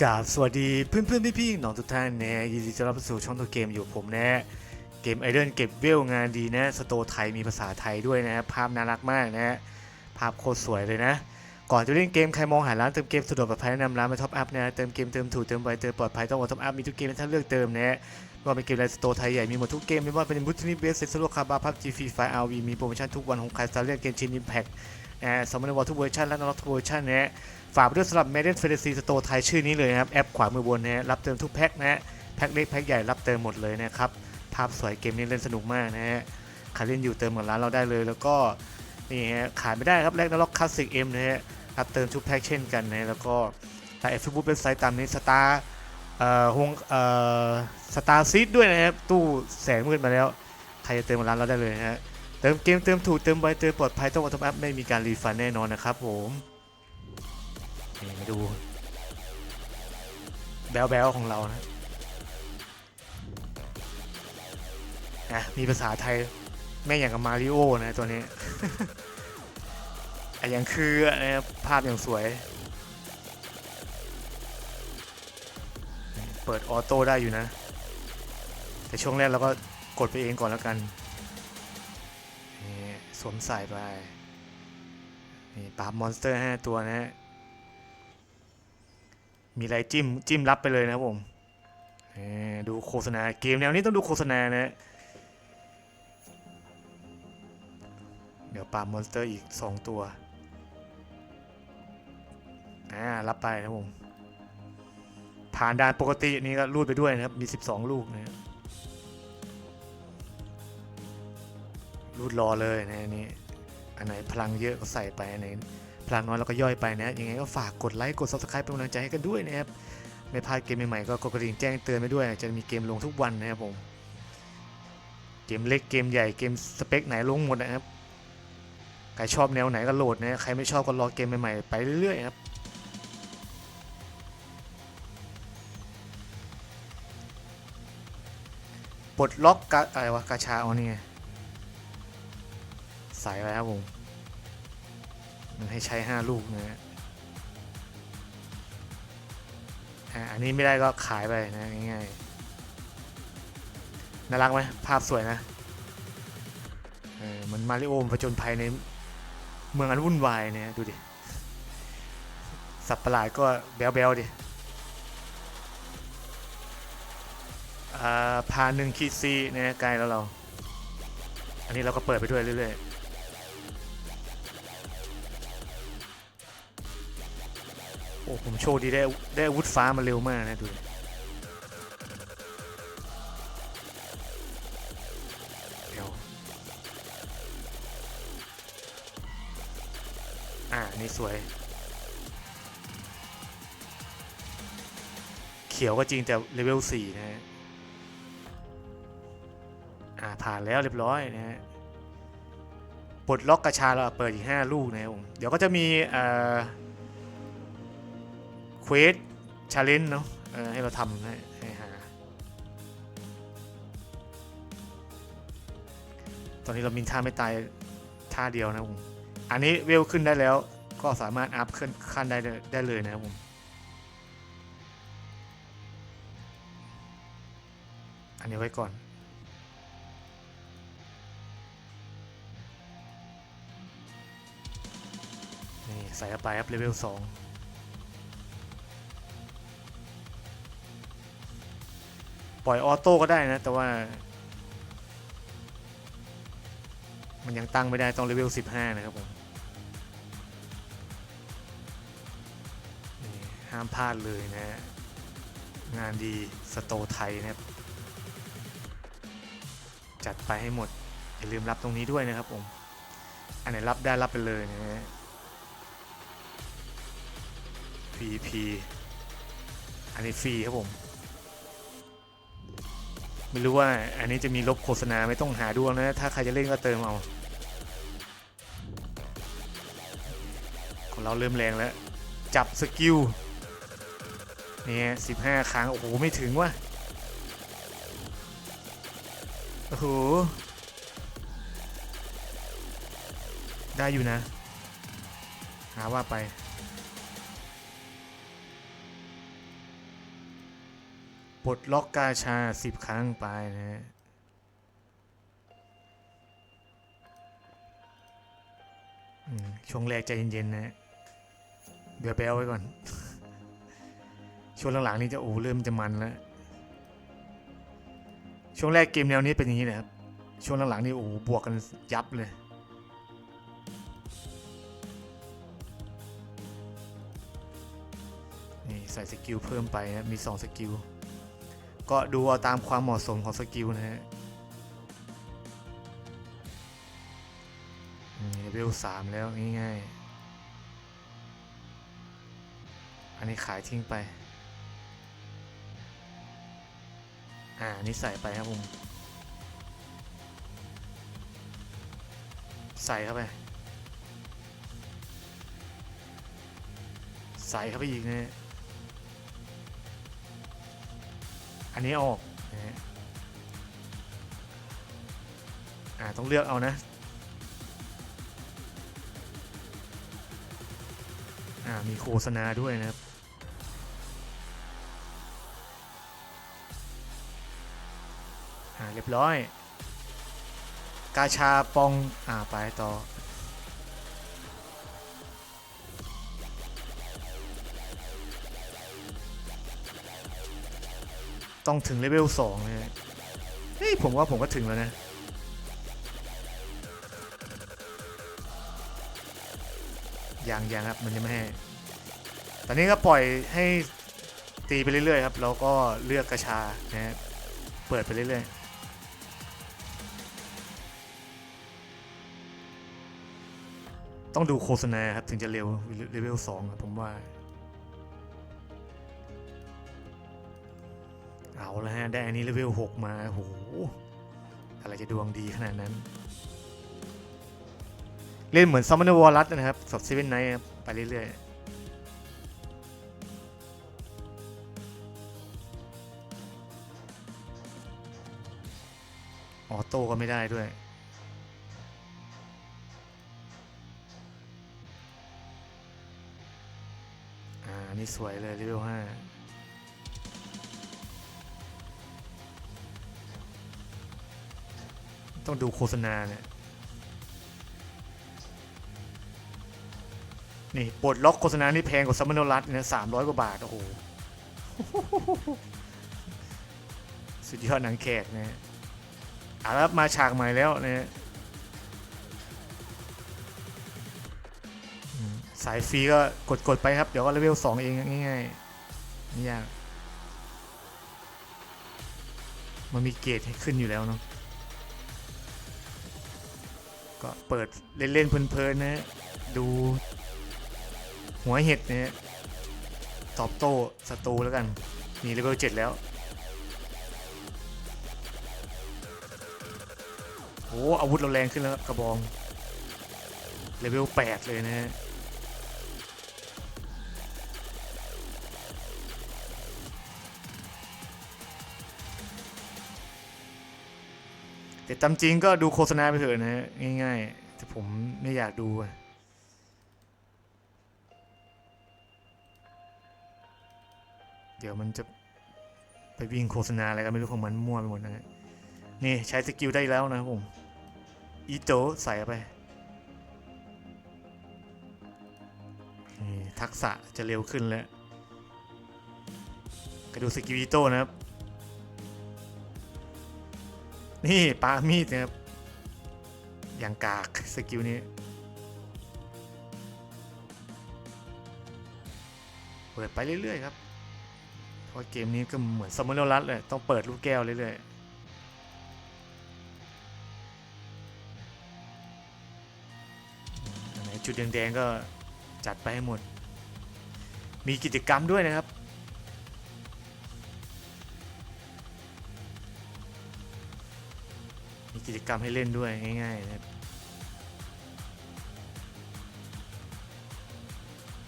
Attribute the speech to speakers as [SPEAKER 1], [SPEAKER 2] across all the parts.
[SPEAKER 1] กราบสวัสดีเพื่อนเพื่อนพี่พี่ๆน้องทุกท่านนะยินดีต้อนรับสู่ช่องตัวเกมอยู่ผมนะเกมไอเดนเก็บเวลงานดีนะสโตไทยมีภาษาไทยด้วยนะภาพน่ารักมากนะภาพโคตรสวยเลยนะ ก่อนจะเล่นเกมใครมองหาร้านเติมเกมสะดวกปลอดภัยแนะนำร้านมาท็อปอัพนะเติมเกมเติมถูกเติมไวเติมปลอดภัยต้องกดท็อปอัพมีทุกเกมให้ท่านเลือกเติมนะว่าเป็นเกมอะไรสโตไทยใหญ่มีหมดทุกเกมไม่ว่าเป็นบุตนิเบสเซสโลคาบาพับจีฟีไฟอาร์วีมีโปรโมชั่นทุกวันของใครสตาร์เรียกเกมชินอิมแพค สมัยในวอลทุกเวอร์ชันและนอตทุกเวอร์ชันนะฝากด้วยสำหรับ Maiden Fantasy Store ไทยชื่อนี้เลยนะครับ แอปขวามือบนนะฮะรับเติมทุกแพ็คนะฮะแพ็คเล็กแพ็คใหญ่รับเติมหมดเลยนะครับ ภาพสวยเกมนี้เล่นสนุกมากนะฮะใครเล่นอยู่เติมกับร้านเราได้เลย แล้วก็นี่ฮะขายไม่ได้ครับแรกนล็อกคลาสสิกเอ็มนะฮะรับเติมทุกแพ็คเช่นกันนะแล้วก็ทางเอฟบุ๊กเว็บไซต์ตามนี้สตาร์เอ่อฮงเอ่อสตาร์ซีดด้วยนะครับตู้แสงมืดมาแล้วใครจะเติมกับร้านเราได้เลยนะฮะ เติมเกมเติมถูกเติมไวเติมปลอดภัยต้องวัตถุอัพไม่มีการรีฟันแน่นอนนะครับผมนี่มาดู แบลแบลของเรานะนะมีภาษาไทยแม่อย่างกับมาริโอนะตัวนี้อะอย่างคือนะครับภาพอย่างสวย เปิดออโต้ได้อยู่นะ แต่ช่วงแรกเราก็กดไปเองก่อนแล้วกัน สวมใส่ไป นี่ปราบมอนสเตอร์5ตัวนะฮะ มีอะไรจิ้มจิ้มรับไปเลยนะผม ดูโฆษณาเกมแนวนี้ต้องดูโฆษณานะ เดี๋ยวปราบมอนสเตอร์อีก 2 ตัว อ่า รับไปนะผม ผ่านด่านปกตินี่ก็รูดไปด้วยนะครับ มี 12 ลูกนะ รูดรอเลยนะอันนี่อันไหนพลังเยอะก็ใส่ไปอันไหนพลังน้อยเราก็ย่อยไปนะยังไงก็ฝากกดไลค์กด subscribe เป็นกำลังใจให้กันด้วยนะครับไม่พลาดเกมใหม่ๆก็กดกระดิ่งแจ้งเตือนไปด้วย จะมีเกมลงทุกวันนะครับผม เกมเล็กเกมใหญ่เกมสเปคไหนลงหมดนะครับใครชอบแนวไหนก็โหลดนะใครไม่ชอบก็รอเกมใหม่ๆไปเรื่อยๆครับปลดล็อกกาอะไรวะกาชาเอานี่ไง ใส่ไว้ครับผมมันให้ใช้5ลูกนะฮะอันนี้ไม่ได้ก็ขายไปนะง่ายๆน่ารักไหมภาพสวยนะเออเหมันมาริโอมผจญภัยในเมืองอันวุ่นวายเนี่ยดูดิ สับประหลาดก็แบลๆดิอ่าพาหนึ่งขีดซีนะไกลแล้วเรา อันนี้เราก็เปิดไปด้วยเรื่อยๆ โอ้ผมโชคดีได้ได้อาวุธฟ้ามาเร็วมากนะดูเดี๋ยวอ่านี่สวย เขียวก็จริงแต่เลเวล4นะฮะอ่าผ่านแล้วเรียบร้อยนะฮะปลดล็อกกระชาเราเปิดอีก 5 ลูกนะผมเดี๋ยวก็จะมีเอ่อ เควสชาเลนจ์เนาะให้เราทำให้หาตอนนี้เรามินท่าไม่ตายท่าเดียวนะผม อันนี้เวลขึ้นได้แล้วก็สามารถอัพขึ้นขั้นได้เลยได้เลยนะครับผม อันนี้ไว้ก่อน นี่ใส่เข้าไปครับเลเวลสอง ปล่อยออโต้ก็ได้นะ แต่ว่า มันยังตั้งไม่ได้ต้องเลเวล 15 นะครับผมห้ามพลาดเลยนะงานดีสโตไทยนะครับ จัดไปให้หมด อย่าลืมรับตรงนี้ด้วยนะครับผม อันไหนรับได้รับไปเลยนะฮะ VP อันนี้ฟรีครับผม ไม่รู้ว่าอันนี้จะมีลบโฆษณาไม่ต้องหาดูเอานะ ถ้าใครจะเล่นก็เติมเอาของเราเริ่มแรงแล้ว จับสกิลนี่สิบห้าครั้ง โอ้โห ไม่ถึงว่ะ โอ้โห ได้อยู่นะ หาว่าไป ปลดล็อกกาชาสิบครั้งไปนะฮะช่วงแรกใจเย็นๆนะเดี๋ยวไปเอาไว้ก่อน ช่วงหลังๆนี่จะโอ้เริ่มจะมันแล้วช่วงแรกเกมแนวนี้เป็นอย่างนี้นะครับ ช่วงหลังๆนี่โอ้บวกกันยับเลยนี่ใส่สกิลเพิ่มไปนะมี 2 สกิล ก็ดูเอาตามความเหมาะสมของสกิลนะฮะเลเวลสามแล้วง่ายๆ อันนี้ขายทิ้งไป อ่าอันนี้ใส่ไปครับผม ใส่เข้าไป ใส่เข้าไปอีกนะ อันนี้ออกนะฮะอ่าต้องเลือกเอานะอ่ามีโฆษณาด้วยนะครับอ่าเรียบร้อย กาชาปองอ่าไปต่อ ต้องถึงเลเวลสองนะฮะเฮ้ยผมว่าผมก็ถึงแล้วนะ ยังยังครับมันยังไม่ให้ ตอนนี้ก็ปล่อยให้ตีไปเรื่อยๆครับ แล้วก็เลือกกระชานะฮะเปิดไปเรื่อยๆต้องดูโฆษณาครับ ถึงจะเร็วเลเวลสองครับผมว่า เอาแล้วฮะ ได้อันนี้เลเวล6มาโหอะไรจะดวงดีขนาดนั้น เล่นเหมือนซัมมอนวอลลัสนะครับสดเซเว่นไนท์ไปเรื่อยๆออโต้ก็ไม่ได้ด้วย อ่า นี่สวยเลยเลเวล5 ต้องดูโฆษณาเนี่ยนี่ปลดล็อกโฆษณานี่แพงกว่าซัมมอนรัสเนี่ยสามร้อยกว่าบาท โอ้โห สุดยอดหนังแขกนะฮะอาละครับมาฉากใหม่แล้วนะสายฟรีก็กด ๆ ไปครับ เดี๋ยวก็เลเวลสองเองง่ายๆไม่ยาก มันมีเกรดให้ขึ้นอยู่แล้วเนาะ ก็เปิดเล่นๆเพลินๆนะฮะดูหัวเห็ดนะฮะตอบโต้ศัตรูแล้วกันมีเลเวลเจ็ดแล้วโอ้อาวุธเราแรงขึ้นแล้วกระบองเลเวลแปดเลยนะฮะ แต่ตามจริงก็ดูโฆษณาไปเถอะนะง่ายๆ แต่ผมไม่อยากดูเดี๋ยวมันจะไปวิ่งโฆษณาอะไรกันไม่รู้ของมันมั่วไปหมดนะฮะนี่ใช้สกิลได้แล้วนะครับผม อีโตใส่ไปนี่ทักษะจะเร็วขึ้นแล้วก็ดูสกิลอีโตนะครับ นี่ปามีดนะครับอย่างกากสกิลนี้เปิดไปเรื่อยๆครับเพราะเกมนี้ก็เหมือนซัมมอนรัสเลยต้องเปิดลูกแก้วเรื่อยๆจุดแดงๆก็จัดไปให้หมด มีกิจกรรมด้วยนะครับ กิจกรรมให้เล่นด้วยง่ายๆนะครับ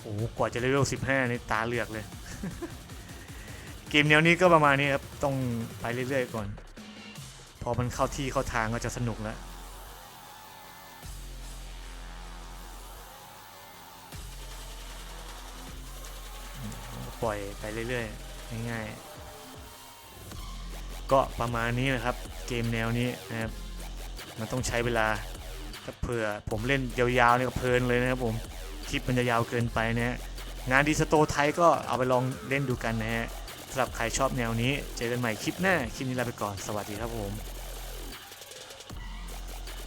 [SPEAKER 1] โอ้โหกว่าจะเลเวล15นี่ตาเหลือกเลย เกมแนวนี้ก็ประมาณนี้ครับ ต้องไปเรื่อยๆก่อน พอมันเข้าที่เข้าทางก็จะสนุกแล้วปล่อยไปเรื่อยๆ ง่ายๆ ก็ประมาณนี้นะครับ เกมแนวนี้นะครับ มันต้องใช้เวลาถ้าเผื่อผมเล่นยาวๆเนี่ยเพลินเลยนะครับผมคลิปมันจะยาวเกินไปนะฮะงานดีสโตไทยก็เอาไปลองเล่นดูกันนะฮะสำหรับใครชอบแนวนี้เจอกันใหม่คลิปหน้าคลิปนี้ลาไปก่อนสวัสดีครับผม